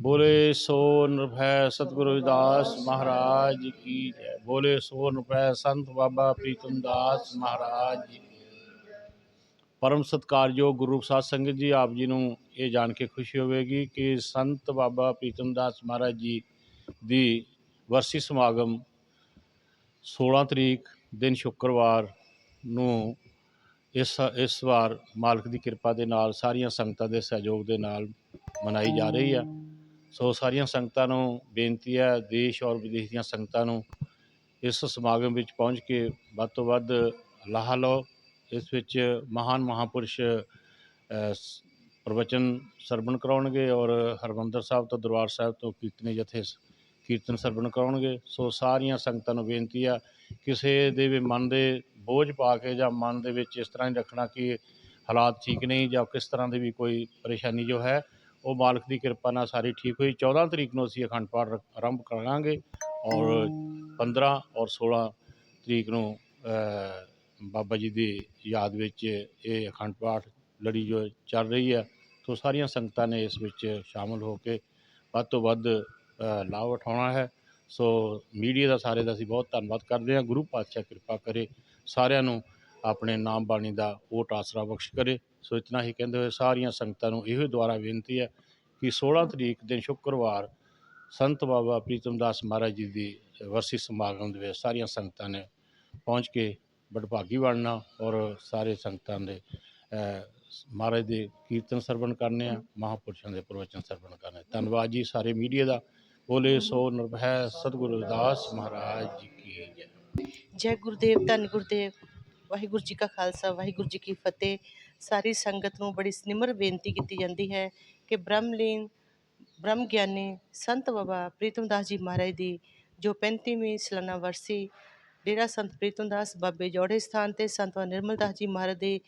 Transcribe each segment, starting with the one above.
ਬੋਲੇ ਸੋ ਨਿਰਭੈ ਸਤਿਗੁਰੂ ਦਾਸ ਮਹਾਰਾਜ ਕੀ ਜੈ। ਬੋਲੇ ਸੋ ਨਿਰਭੈ ਸੰਤ ਬਾਬਾ ਪ੍ਰੀਤਮ ਦਾਸ ਮਹਾਰਾਜ ਜੀ ਪਰਮ ਸਤਕਾਰਯੋਗ ਗੁਰੂ ਸਾਧ ਸੰਗਤ ਜੀ, ਆਪ ਜੀ ਨੂੰ ਇਹ ਜਾਣ ਕੇ ਖੁਸ਼ੀ ਹੋਵੇਗੀ ਕਿ ਸੰਤ ਬਾਬਾ ਪ੍ਰੀਤਮ ਦਾਸ ਮਹਾਰਾਜ ਜੀ ਦੀ ਵਰਸੀ ਸਮਾਗਮ 16 ਤਰੀਕ ਦਿਨ ਸ਼ੁੱਕਰਵਾਰ ਨੂੰ ਇਸ ਇਸ ਵਾਰ ਮਾਲਕ ਦੀ ਕਿਰਪਾ ਦੇ ਨਾਲ ਸਾਰੀਆਂ ਸੰਗਤਾਂ ਦੇ ਸਹਿਯੋਗ ਦੇ ਨਾਲ ਮਨਾਈ ਜਾ ਰਹੀ ਹੈ ਸੋ ਸਾਰੀਆਂ ਸੰਗਤਾਂ ਨੂੰ ਬੇਨਤੀ ਹੈ, ਦੇਸ਼ ਔਰ ਵਿਦੇਸ਼ ਦੀਆਂ ਸੰਗਤਾਂ ਨੂੰ ਇਸ ਸਮਾਗਮ ਵਿੱਚ ਪਹੁੰਚ ਕੇ ਵੱਧ ਤੋਂ ਵੱਧ ਲਾਹਾ ਲਓ। ਇਸ ਵਿੱਚ ਮਹਾਨ ਮਹਾਪੁਰਸ਼ ਪ੍ਰਵਚਨ ਸਰਵਣ ਕਰਾਉਣਗੇ ਔਰ ਹਰਮੰਦਰ ਸਾਹਿਬ ਤੋਂ, ਦਰਬਾਰ ਸਾਹਿਬ ਤੋਂ ਕੀਰਤਨੀ ਜਥੇ ਕੀਰਤਨ ਸਰਵਣ ਕਰਾਉਣਗੇ। ਸੋ ਸਾਰੀਆਂ ਸੰਗਤਾਂ ਨੂੰ ਬੇਨਤੀ ਆ ਕਿਸੇ ਦੇ ਵੀ ਮਨ ਦੇ ਬੋਝ ਪਾ ਕੇ ਜਾਂ ਮਨ ਦੇ ਵਿੱਚ ਇਸ ਤਰ੍ਹਾਂ ਹੀ ਰੱਖਣਾ ਕਿ ਹਾਲਾਤ ਠੀਕ ਨਹੀਂ ਜਾਂ ਕਿਸ ਤਰ੍ਹਾਂ ਦੀ ਵੀ ਕੋਈ ਪਰੇਸ਼ਾਨੀ ਜੋ ਹੈ ਉਹ ਮਾਲਕ ਦੀ ਕਿਰਪਾ ਨਾਲ ਸਾਰੀ ਠੀਕ ਹੋਈ। 14 ਤਰੀਕ ਨੂੰ ਅਸੀਂ ਅਖੰਡ ਪਾਠ ਆਰੰਭ ਕਰਾਂਗੇ ਔਰ 15 ਔਰ 16 ਤਰੀਕ ਨੂੰ ਬਾਬਾ ਜੀ ਦੀ ਯਾਦ ਵਿੱਚ ਇਹ ਅਖੰਡ ਪਾਠ ਲੜੀ ਜੋ ਚੱਲ ਰਹੀ ਹੈ। ਸੋ ਸਾਰੀਆਂ ਸੰਗਤਾਂ ਨੇ ਇਸ ਵਿੱਚ ਸ਼ਾਮਲ ਹੋ ਕੇ ਵੱਧ ਤੋਂ ਵੱਧ ਲਾਭ ਉਠਾਉਣਾ ਹੈ। ਸੋ ਮੀਡੀਆ ਦਾ ਸਾਰੇ ਦਾ ਅਸੀਂ ਬਹੁਤ ਧੰਨਵਾਦ ਕਰਦੇ ਹਾਂ। ਗੁਰੂ ਪਾਤਸ਼ਾਹ ਕਿਰਪਾ ਕਰੇ ਸਾਰਿਆਂ ਨੂੰ ਆਪਣੇ ਨਾਮ ਬਾਣੀ ਦਾ ਓਟ ਆਸਰਾ ਬਖਸ਼ ਕਰੇ। ਸੋ ਇਤਨਾ ਹੀ ਕਹਿੰਦੇ ਹੋਏ ਸਾਰੀਆਂ ਸੰਗਤਾਂ ਨੂੰ ਇਹੋ ਦੁਆਰਾ ਬੇਨਤੀ ਹੈ ਕਿ 16 ਤਰੀਕ ਦਿਨ ਸ਼ੁੱਕਰਵਾਰ ਸੰਤ ਬਾਬਾ ਪ੍ਰੀਤਮ ਦਾਸ ਮਹਾਰਾਜ ਜੀ ਦੀ ਵਰਸੀ ਸਮਾਗਮ ਦੇ ਵਿੱਚ ਸਾਰੀਆਂ ਸੰਗਤਾਂ ਨੇ ਪਹੁੰਚ ਕੇ ਬੜਭਾਗੀ ਬਣਨਾ ਔਰ ਸਾਰੇ ਸੰਗਤਾਂ ਦੇ ਮਹਾਰਾਜ ਦੇ ਕੀਰਤਨ ਸਰਵਣ ਕਰਨੇ ਆ, ਮਹਾਪੁਰਸ਼ਾਂ ਦੇ ਪ੍ਰਵਚਨ ਸਰਵਣ ਕਰਨੇ ਧੰਨਵਾਦ ਜੀ ਸਾਰੇ ਮੀਡੀਆ ਦਾ। ਬੋਲੇ ਸੋ ਨਿਰਭੈ ਸਤਿਗੁਰੂ ਰਵਿਦਾਸ ਮਹਾਰਾਜ ਜੀ ਕੀ ਜੈ। ਜੈ ਗੁਰਦੇਵ, ਧੰਨ ਗੁਰਦੇਵ। ਵਾਹਿਗੁਰੂ ਜੀ ਕਾ ਖਾਲਸਾ, ਵਾਹਿਗੁਰੂ ਜੀ ਕੀ ਫਤਿਹ। ਸਾਰੀ ਸੰਗਤ ਨੂੰ ਬੜੀ ਸਨਿਮਰ ਬੇਨਤੀ ਕੀਤੀ ਜਾਂਦੀ ਹੈ ਕਿ ਬ੍ਰਹਮਲੀਨ ਬ੍ਰਹਮ ਗਿਆਨੀ ਸੰਤ ਬਾਬਾ ਪ੍ਰੀਤਮ ਦਾਸ ਜੀ ਮਹਾਰਾਜ ਦੀ ਜੋ 35ਵੀਂ ਸਾਲਾਨਾ ਵਰਸੀ ਡੇਰਾ ਸੰਤ ਪ੍ਰੀਤਮ ਦਾਸ ਬਾਬੇ ਜੋੜੇ ਸਥਾਨ ਤੇ ਸੰਤ ਬਾਬਾ ਨਿਰਮਲ ਦਾਸ ਜੀ ਮਹਾਰਾਜ ਦੇ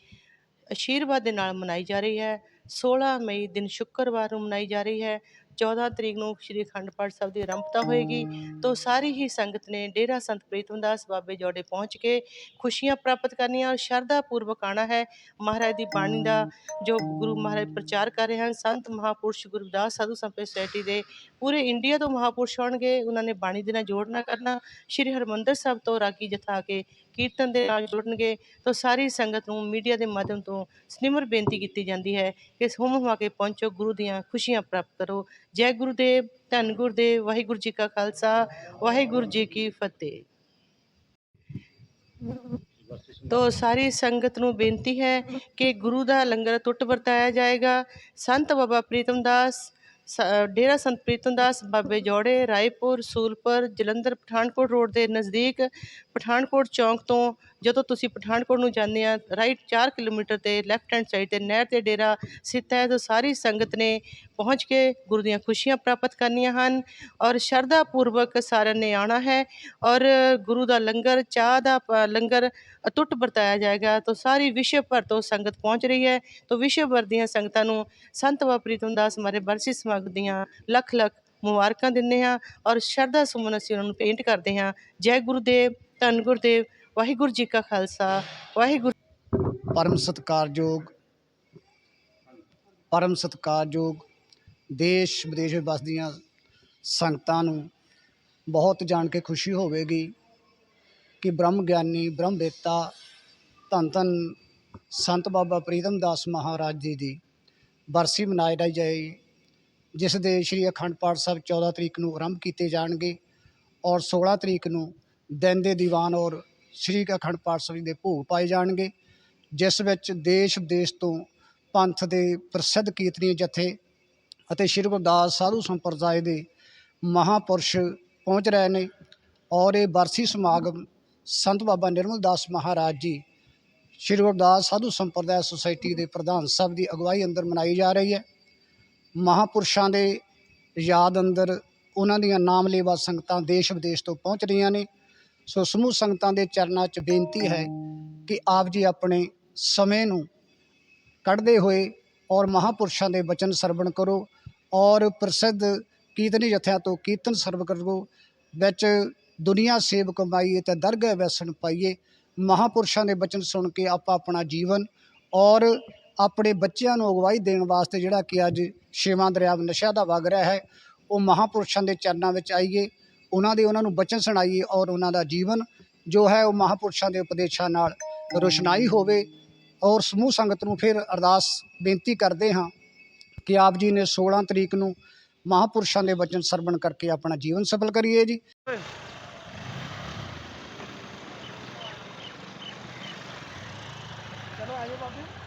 ਅਸ਼ੀਰਵਾਦ ਦੇ ਨਾਲ ਮਨਾਈ ਜਾ ਰਹੀ ਹੈ। 16 ਮਈ ਦਿਨ ਸ਼ੁੱਕਰਵਾਰ ਨੂੰ ਮਨਾਈ ਜਾ ਰਹੀ ਹੈ। 14 ਤਰੀਕ ਨੂੰ ਸ੍ਰੀ ਅਖੰਡ ਪਾਠ ਸਾਹਿਬ ਦੀ ਆਰੰਭਤਾ ਹੋਏਗੀ ਤੋਂ ਸਾਰੀ ਹੀ ਸੰਗਤ ਨੇ ਡੇਰਾ ਸੰਤ ਪ੍ਰੀਤਮ ਦਾਸ ਬਾਬੇ ਜੋੜੇ ਪਹੁੰਚ ਕੇ ਖੁਸ਼ੀਆਂ ਪ੍ਰਾਪਤ ਕਰਨੀਆਂ ਔਰ ਸ਼ਰਧਾ ਪੂਰਵਕ ਆਉਣਾ ਹੈ। ਮਹਾਰਾਜ ਦੀ ਬਾਣੀ ਦਾ ਜੋ ਗੁਰੂ ਮਹਾਰਾਜ ਪ੍ਰਚਾਰ ਕਰ ਰਹੇ ਹਨ ਸੰਤ ਮਹਾਪੁਰਸ਼ ਗੁਰਦਾਸ ਸਾਧੂ ਸੰਪੇ ਸੋਸਾਇਟੀ ਦੇ ਪੂਰੇ ਇੰਡੀਆ ਤੋਂ ਮਹਾਪੁਰਸ਼ ਆਉਣਗੇ ਉਹਨਾਂ ਨੇ ਬਾਣੀ ਦੇ ਨਾਲ ਜੋੜਨਾ ਕਰਨਾ ਸ਼੍ਰੀ ਹਰਮੰਦਰ ਸਾਹਿਬ ਤੋਂ ਰਾਗੀ ਜਥਾ ਕੇ ਕੀਰਤਨ ਦੇ ਨਾਲ ਜੁੜਨਗੇ ਤਾਂ ਸਾਰੀ ਸੰਗਤ ਨੂੰ ਮੀਡੀਆ ਦੇ ਮਾਧਿਅਮ ਤੋਂ ਸਨਿਮਰ ਬੇਨਤੀ ਕੀਤੀ ਜਾਂਦੀ ਹੈ ਕਿ ਹੁਮ ਹੁਮਾ ਕੇ ਪਹੁੰਚੋ ਗੁਰੂ ਦੀਆਂ ਖੁਸ਼ੀਆਂ ਪ੍ਰਾਪਤ ਕਰੋ ਜੈ ਗੁਰੂਦੇਵ ਧੰਨ ਗੁਰਦੇਵ, ਵਾਹਿਗੁਰੂ ਜੀ ਕਾ ਖਾਲਸਾ, ਵਾਹਿਗੁਰੂ ਜੀ ਕੀ ਫਤਿਹ। ਤੋ ਸਾਰੀ ਸੰਗਤ ਨੂੰ ਬੇਨਤੀ ਹੈ ਕਿ ਗੁਰੂ ਦਾ ਲੰਗਰ ਟੁੱਟ ਵਰਤਾਇਆ ਜਾਏਗਾ। ਸੰਤ ਬਾਬਾ ਪ੍ਰੀਤਮ ਦਾਸ, ਸ- ਡੇਰਾ ਸੰਤ ਪ੍ਰੀਤਮ ਦਾਸ, ਬਾਬੇ ਜੋੜੇ, ਰਾਏਪੁਰ, ਸੂਲਪੁਰ, ਜਲੰਧਰ, ਪਠਾਨਕੋਟ ਰੋਡ ਦੇ ਨਜ਼ਦੀਕ, ਪਠਾਨਕੋਟ ਚੌਂਕ ਤੋਂ ਜਦੋਂ ਤੁਸੀਂ ਪਠਾਨਕੋਟ ਨੂੰ ਜਾਂਦੇ ਆ ਰਾਈਟ 4 ਕਿਲੋਮੀਟਰ ਤੇ ਲੈਫਟ ਹੈਂਡ ਸਾਈਡ ਤੇ ਨਹਿਰ ਤੇ ਡੇਰਾ ਸਥਿਤ ਹੈ, ਤਾਂ ਸਾਰੀ ਸੰਗਤ ਨੇ ਪਹੁੰਚ ਕੇ ਗੁਰੂ ਦੀਆਂ ਖੁਸ਼ੀਆਂ ਪ੍ਰਾਪਤ ਕਰਨੀਆਂ ਹਨ ਔਰ ਸ਼ਰਧਾ ਪੂਰਵਕ ਸਾਰਿਆਂ ਨੇ ਆਉਣਾ ਹੈ ਔਰ ਗੁਰੂ ਦਾ ਲੰਗਰ, ਚਾਹ ਦਾ ਲੰਗਰ ਅਟੁੱਟ ਵਰਤਾਇਆ ਜਾਏਗਾ, ਤਾਂ ਸਾਰੀ ਵਿਸ਼ਵ ਭਰ ਤੋਂ ਸੰਗਤ ਪਹੁੰਚ ਰਹੀ ਹੈ, ਤਾਂ ਵਿਸ਼ਵ ਭਰ ਦੀਆਂ ਸੰਗਤਾਂ ਨੂੰ ਸੰਤ ਬਾਬਾ ਪ੍ਰੀਤਮ ਦਾਸ ਮਾਰੇ ਬਰਸੀ ਸਮਾਗਮ ਦੀਆਂ ਲੱਖ ਲੱਖ ਮੁਬਾਰਕਾਂ ਦਿੰਦੇ ਹਾਂ ਔਰ ਸ਼ਰਧਾ ਸੁਮਨ ਅਸੀਂ ਉਹਨਾਂ ਨੂੰ ਪੇਂਟ ਕਰਦੇ ਹਾਂ, ਜੈ ਗੁਰਦੇਵ, ਧੰਨ ਗੁਰਦੇਵ ਵਾਹਿਗੁਰੂ ਜੀ ਕਾ ਖਾਲਸਾ, ਵਾਹਿਗੁਰੂ ਪਰਮ ਸਤਿਕਾਰਯੋਗ ਪਰਮ ਸਤਿਕਾਰਯੋਗ ਦੇਸ਼ ਵਿਦੇਸ਼ ਵਿੱਚ ਵਸਦੀਆਂ ਸੰਗਤਾਂ ਨੂੰ ਬਹੁਤ ਜਾਣ ਕੇ ਖੁਸ਼ੀ ਹੋਵੇਗੀ ਕਿ ਬ੍ਰਹਮ ਗਿਆਨੀ, ਬ੍ਰਹਮ ਵੇਤਾ, ਧੰਨ ਧੰਨ ਸੰਤ ਬਾਬਾ ਪ੍ਰੀਤਮ ਦਾਸ ਮਹਾਰਾਜ ਜੀ ਦੀ ਬਰਸੀ ਮਨਾਈ ਜਾਈ ਜਿਸ ਦੇ ਸ੍ਰੀ ਅਖੰਡ ਪਾਠ ਸਾਹਿਬ 14 ਤਰੀਕ ਨੂੰ ਆਰੰਭ ਕੀਤੇ ਜਾਣਗੇ ਔਰ 16 ਤਰੀਕ ਨੂੰ ਦਿਨ ਦੇ ਦੀਵਾਨ ਔਰ ਸ੍ਰੀ ਅਖੰਡ ਪਾਠ ਸਾਹਿਬ ਦੇ ਭੋਗ ਪਾਏ ਜਾਣਗੇ, ਜਿਸ ਵਿੱਚ ਦੇਸ਼ ਵਿਦੇਸ਼ ਤੋਂ ਪੰਥ ਦੇ ਪ੍ਰਸਿੱਧ ਕੀਰਤਨੀ ਜਥੇ ਅਤੇ ਸ਼੍ਰੀ ਗੁਰਦਾਸ ਸਾਧੂ ਸੰਪਰਦਾਇ ਦੇ ਮਹਾਪੁਰਸ਼ ਪਹੁੰਚ ਰਹੇ ਨੇ ਔਰ ਇਹ ਬਰਸੀ ਸਮਾਗਮ ਸੰਤ ਬਾਬਾ ਨਿਰਮਲ ਦਾਸ ਮਹਾਰਾਜ ਜੀ, ਸ਼੍ਰੀ ਗੁਰਦਾਸ ਸਾਧੂ ਸੰਪਰਦਾਇ ਸੁਸਾਇਟੀ ਦੇ ਪ੍ਰਧਾਨ ਸਾਹਿਬ ਦੀ ਅਗਵਾਈ ਅੰਦਰ ਮਨਾਈ ਜਾ ਰਹੀ ਹੈ। ਮਹਾਪੁਰਸ਼ਾਂ ਦੇ ਯਾਦ ਅੰਦਰ ਉਹਨਾਂ ਦੀਆਂ ਨਾਮਲੇਵਾ ਸੰਗਤਾਂ ਦੇਸ਼ ਵਿਦੇਸ਼ ਤੋਂ ਪਹੁੰਚ ਰਹੀਆਂ ਨੇ। ਸੋ ਸਮੂਹ ਸੰਗਤਾਂ ਦੇ ਚਰਨਾਂ 'ਚ ਬੇਨਤੀ ਹੈ ਕਿ ਆਪ ਜੀ ਆਪਣੇ ਸਮੇਂ ਨੂੰ ਕੱਢਦੇ ਹੋਏ ਔਰ ਮਹਾਪੁਰਸ਼ਾਂ ਦੇ ਬਚਨ ਸਰਵਣ ਕਰੋ ਔਰ ਪ੍ਰਸਿੱਧ ਕੀਰਤਨੀ ਜਥਿਆਂ ਤੋਂ ਕੀਰਤਨ ਸਰਵ ਕਰੋ, ਵਿੱਚ ਦੁਨੀਆ ਸੇਵ ਕਮਾਈਏ ਤੇ ਦਰਗਾਹ ਵੈਸਣ ਪਾਈਏ। ਮਹਾਪੁਰਸ਼ਾਂ ਦੇ ਬਚਨ ਸੁਣ ਕੇ ਆਪਾਂ ਆਪਣਾ ਜੀਵਨ ਔਰ ਆਪਣੇ ਬੱਚਿਆਂ ਨੂੰ ਅਗਵਾਈ ਦੇਣ ਵਾਸਤੇ ਜਿਹੜਾ ਕਿ ਅੱਜ ਛੇਵਾਂ ਦਰਿਆ ਨਸ਼ਿਆਂ ਦਾ ਵਗ ਰਿਹਾ ਹੈ, ਉਹ ਮਹਾਪੁਰਸ਼ਾਂ ਦੇ ਚਰਨਾਂ ਵਿੱਚ ਆਈਏ। ਉਹਨਾਂ ਦੇ ਉਹਨਾਂ ਨੂੰ ਬਚਨ ਸੁਣਾਈਏ ਔਰ ਉਹਨਾਂ ਦਾ ਜੀਵਨ ਜੋ ਹੈ ਉਹ ਮਹਾਪੁਰਸ਼ਾਂ ਦੇ ਉਪਦੇਸ਼ਾਂ ਨਾਲ ਰੋਸ਼ਨਾਈ ਹੋਵੇ ਔਰ ਸਮੂਹ ਸੰਗਤ ਨੂੰ ਫਿਰ ਅਰਦਾਸ ਬੇਨਤੀ ਕਰਦੇ ਹਾਂ ਕਿ ਆਪ ਜੀ ਨੇ 16 ਤਰੀਕ ਨੂੰ ਮਹਾਪੁਰਸ਼ਾਂ ਦੇ ਵਚਨ ਸਰਵਣ ਕਰਕੇ ਆਪਣਾ ਜੀਵਨ ਸਫਲ ਕਰੀਏ ਜੀ। ਚਲੋ ਆਜੋ ਬਾਬੂ।